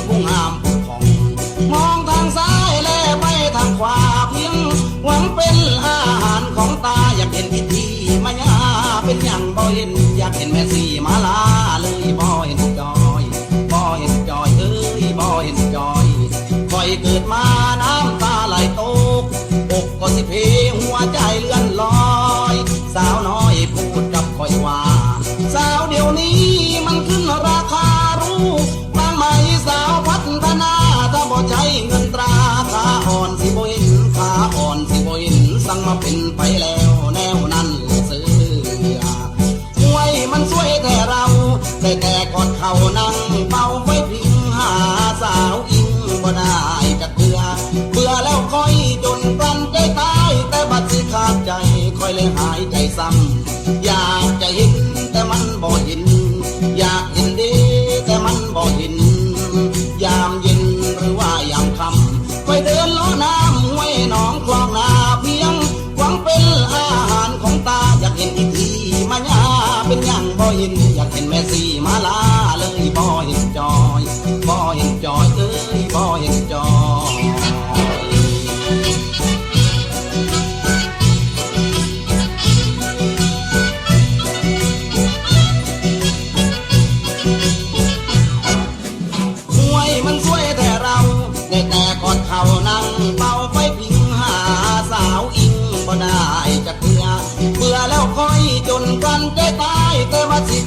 เย็นผู้งามผู้ของมองทางซ้ายแลไปทางขวาเพียงหวังเป็นอาหารของตาอยากเห็นพิธีมายาเป็นอย่างบ่เห็นอยากเห็นแม่สีมาลาเลยบ่เห็นจอยบ่เห็นจอยเอ้ยบ่เห็นจอยคอยเกิดมานะ ไปแล้วแนวนั้นเสือหวยมันสวยแต่เราแต่แต่ก่อนเขานั่งเป้าไฟพิงหาสาวอิงบ่ได้จักเบื่อเบื่อแล้วค่อยจนกลั้นใจตายแต่บัดสิขาดใจค่อยเลยหายใจซ้ำ เห็นอยากเห็นแม่สีมาลา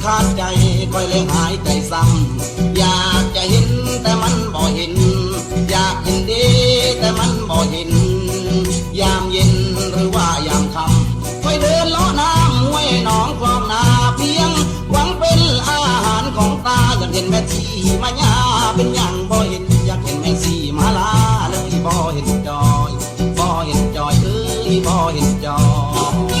ขาดใจคอยเลยหายใจซ้ำอยากจะเห็นแต่มันบ่เห็น อยากเห็นดีแต่มันบ่เห็น ยามเย็นหรือว่ายามค่ำคอยเดินล้อน้ำห้วยหนองคลองนาเพียง หวังเป็นอาหารของตาอยากเห็นแม่ชีมายาเป็นอย่างบ่เห็น อยากเห็นแม่ชีมาลาเลยบ่เห็นจอยบ่เห็นจอยเอ้ยบ่เห็นจอย